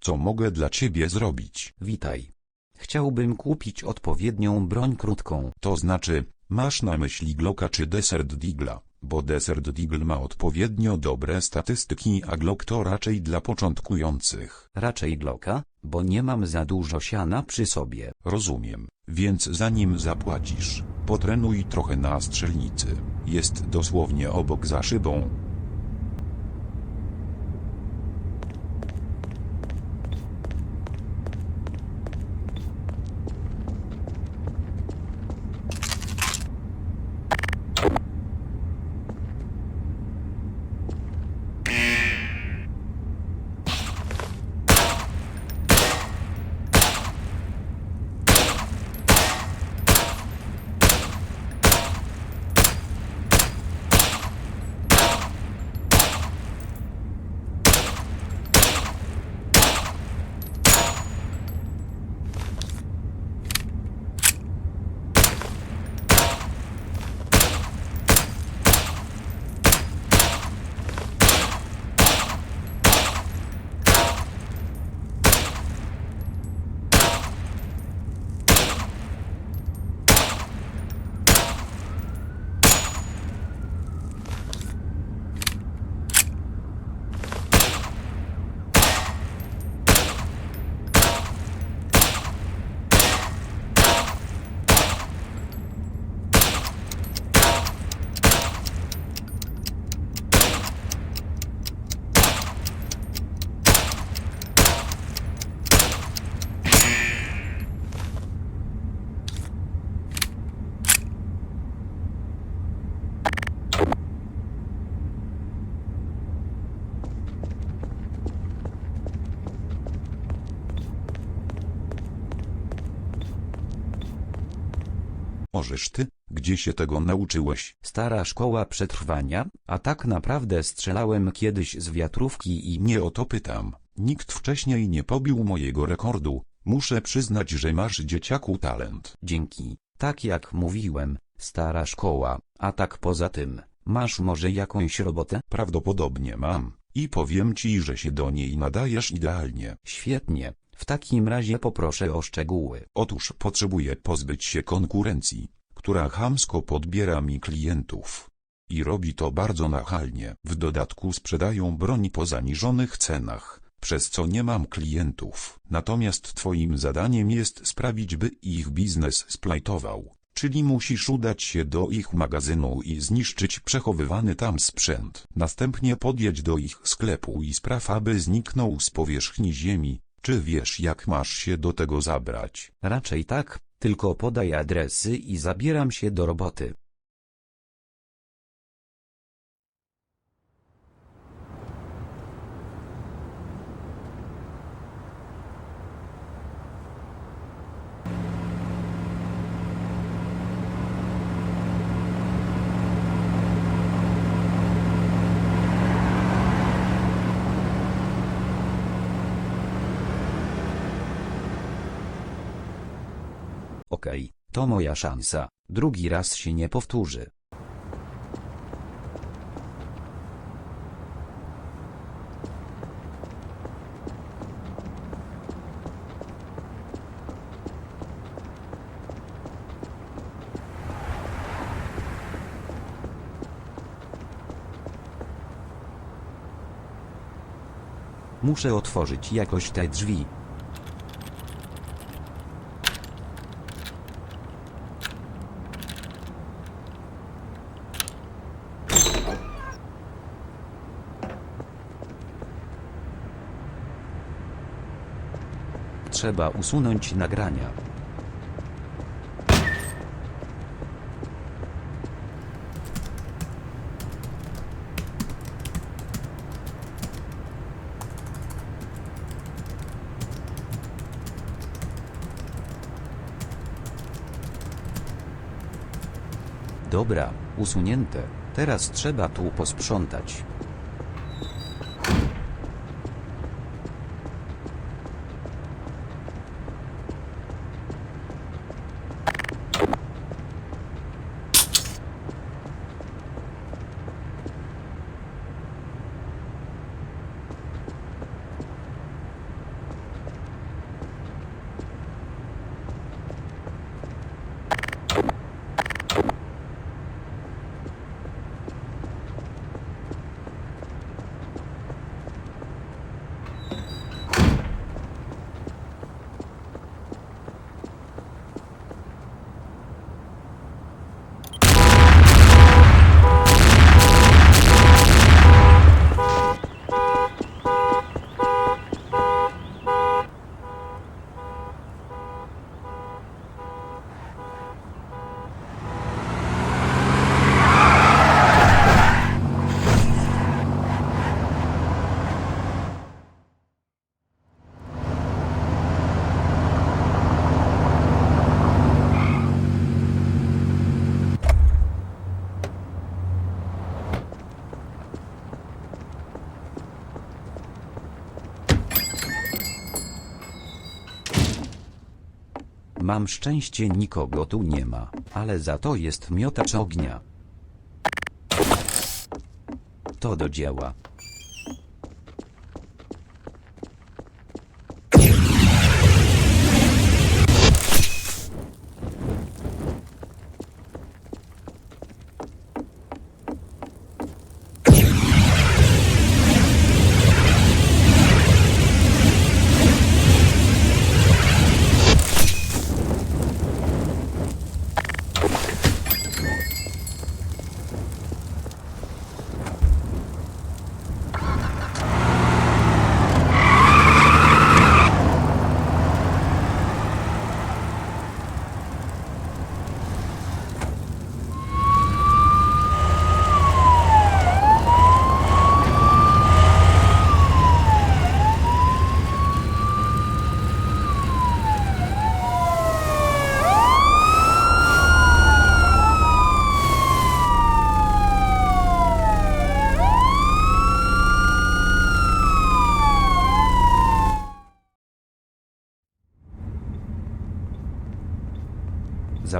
Co mogę dla ciebie zrobić? Witaj. Chciałbym kupić odpowiednią broń krótką. To znaczy, masz na myśli Glocka czy Desert Digla, bo Desert Deagle ma odpowiednio dobre statystyki, a Glock to raczej dla początkujących. Raczej Glocka, bo nie mam za dużo siana przy sobie. Rozumiem, więc zanim zapłacisz, potrenuj trochę na strzelnicy. Jest dosłownie obok za szybą. Możesz ty, gdzie się tego nauczyłeś? Stara szkoła przetrwania, a tak naprawdę strzelałem kiedyś z wiatrówki i Nie o to pytam. Nikt wcześniej nie pobił mojego rekordu. Muszę przyznać, że masz dzieciaku talent. dzięki, tak jak mówiłem, stara szkoła, a tak poza tym, masz może jakąś robotę? Prawdopodobnie mam. I powiem ci, że się do niej nadajesz idealnie. Świetnie, w takim razie poproszę o szczegóły. Otóż potrzebuję pozbyć się konkurencji, która chamsko podbiera mi klientów. I robi to bardzo nachalnie. W dodatku sprzedają broń po zaniżonych cenach, przez co nie mam klientów. Natomiast twoim zadaniem jest sprawić, by ich biznes splajtował. Czyli musisz udać się do ich magazynu i zniszczyć przechowywany tam sprzęt. Następnie podjedź do ich sklepu i spraw, aby zniknął z powierzchni ziemi. Czy wiesz, jak masz się do tego zabrać? Raczej tak, tylko podaj adresy i zabieram się do roboty. Okej, to moja szansa, drugi raz się nie powtórzy. Muszę otworzyć jakoś te drzwi. Trzeba usunąć nagrania. Dobra, usunięte. Teraz trzeba tu posprzątać. Mam szczęście nikogo tu nie ma, ale za to jest miotacz ognia. To do dzieła.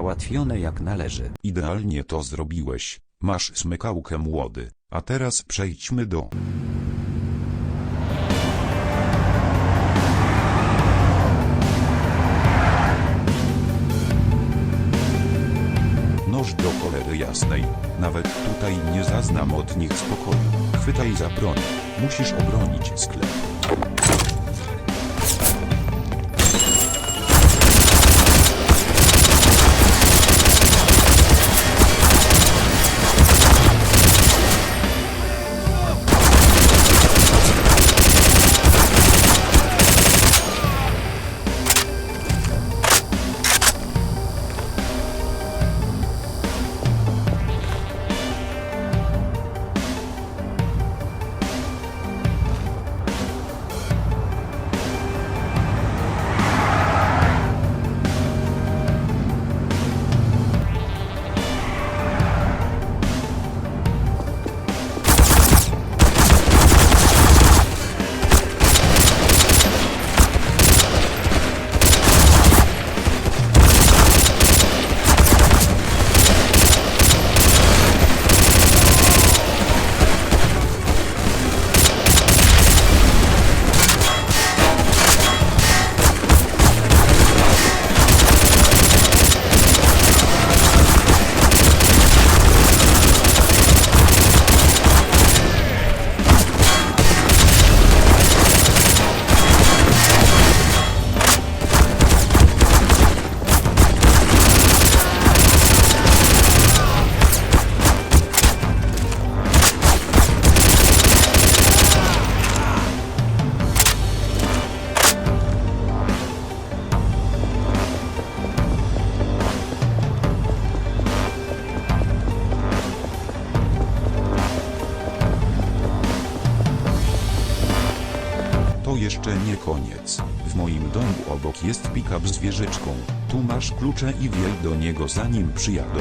Załatwione jak należy. Idealnie to zrobiłeś. Masz smykałkę młody. A teraz przejdźmy do... Noż do cholery jasnej. Nawet tutaj nie zaznam od nich spokoju. Chwytaj za broń. Musisz obronić sklep. Koniec. W moim domu obok jest pick-up z wieżyczką. Tu masz klucze i wiej do niego zanim przyjadą.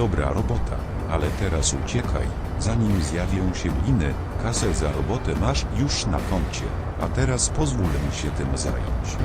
Dobra robota, ale teraz uciekaj, zanim zjawią się liny, kasę za robotę masz już na koncie, a teraz pozwól mi się tym zająć.